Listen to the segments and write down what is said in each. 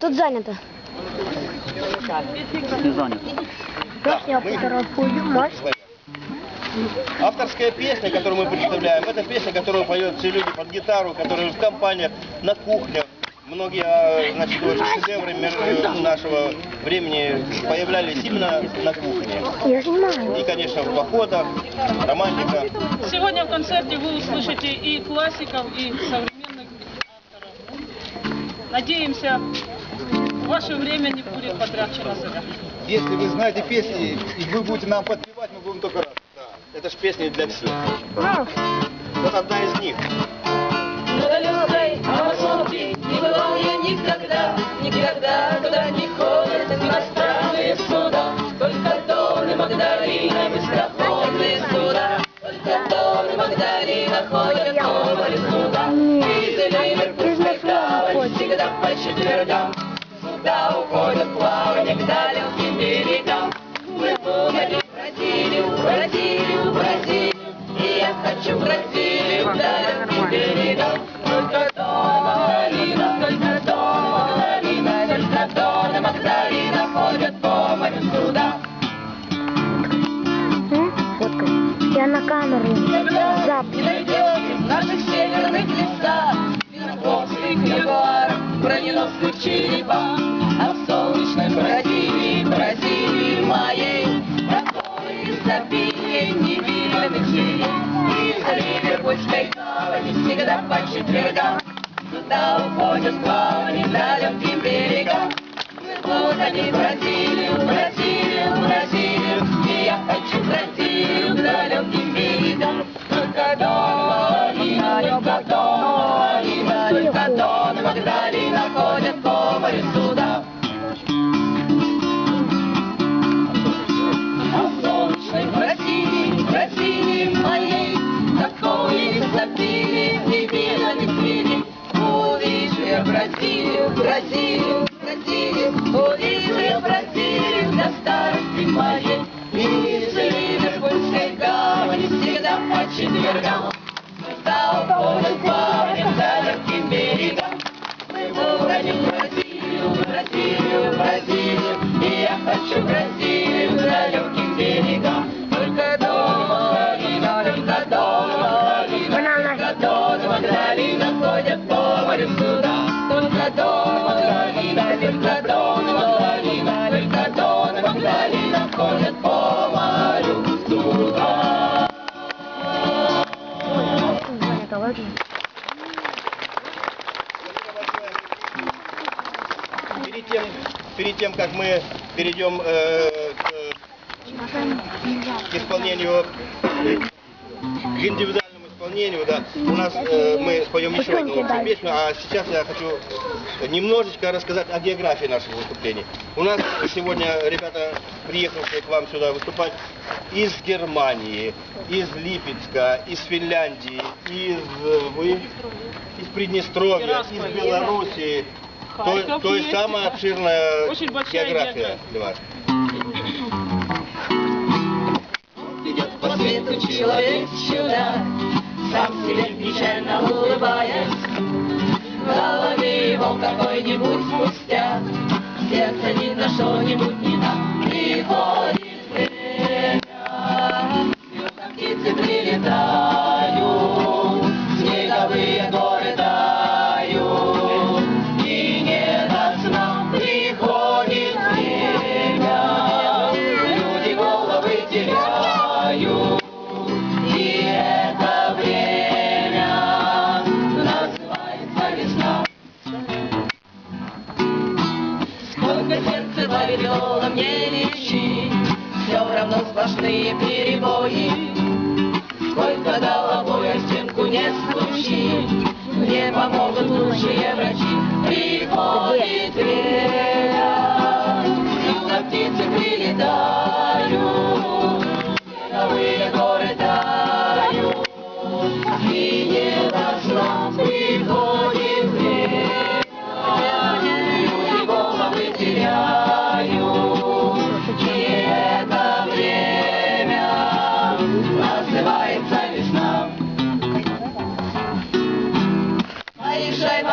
Тут занято. Не занят. Я фотографую, можешь? Авторская песня, которую мы представляем, это песня, которую поют все люди под гитару, которые в компаниях, на кухнях. Многие а, значит, вот шедевры э, нашего времени появлялись именно на кухне. Я снимаю. И, конечно, в походах, романтика. Сегодня в концерте вы услышите и классиков, и современных авторов. Надеемся, ваше время не будет потрачено зря. Если вы знаете песни, и вы будете нам подпевать, мы будем только рады. Это ж песни для всех. Вот одна из них. Многолюдной Амазонки не бывал я никогда, никогда туда не ходят иностранные суда. Только и Магдалина, быстроходные суда. Только и Магдалина ходят по морю суда. Из Ливерпульской гавани всегда по четвергам суда уходят в плавание к далеким берегам. Мы угодим в Бразилию, Бразилию, Бразилию. И я хочу в Бразилию, к далеким берегам. Только Дон и Магдалина, только Дон и Магдалина, только Дон и Магдалина ходят по морю суда. Я на камеру. Зап. Не найдете в наших северных лесах Винокосных ягуаров, броненосных черепах Бразилии, Бразилии моей. Такое изобилие невиданных зверей Из Ливерпульской гавани всегда по четвергам. Сюда уходят в плавание к далеким берегам Вот они, Бразилию, Бразилию, Бразилию. И я хочу Бразилию к далеким берегам Только Малина, только Дон, Малина, только Дон и Магдалина ходят по четвергам Сюда уходят плавание к далеким берегам Мы уходим в Бразилию, Бразилию, Бразилию И я хочу Бразилию далеким берегам Только Магдалина, только Магдалина Только Дон, Магдалина ходят по морю суда Только Магдалина, только Дон, Ладно? Перед тем, перед тем как мы перейдем э, к, к исполнению, к индивидуальному исполнению, да, у нас э, мы споем еще одну общую песню, а сейчас я хочу немножечко рассказать о географии наших выступлений. У нас сегодня ребята, приехавшие к вам сюда выступать из Германии, из Липецка, из Финляндии, из, э, вы, из Приднестровья, из Белоруссии. То, то есть самая обширная география для вас. Идет по свету человек чудо, Сам себе печально улыбаясь. В голове его какой-нибудь пустяк, Сердце ни на что-нибудь не так. Приходит время, птицы прилетают, сплошные перебои. Сколько головой о стенку не стучи, Мне помогут лучшие врачи. Приходит время,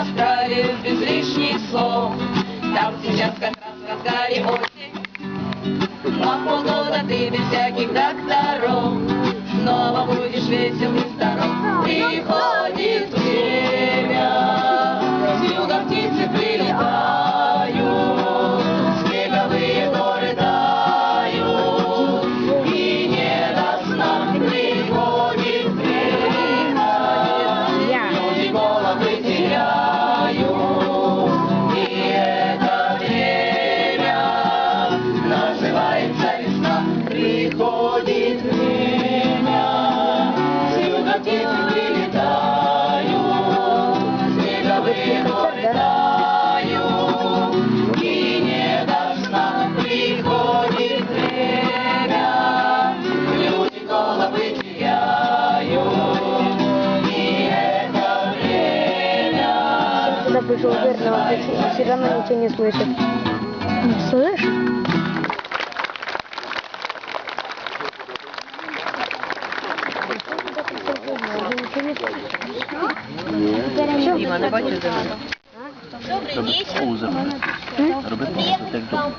оставив без лишних слов. Там сейчас как раз в разгаре осень, но полгода ты без всяких докторов. Горы тают, и не до сна приходит время, люди головы теряют, и это время все равно ничего не слышит. Слышь? Робити паузу. Робити паузу, так добре.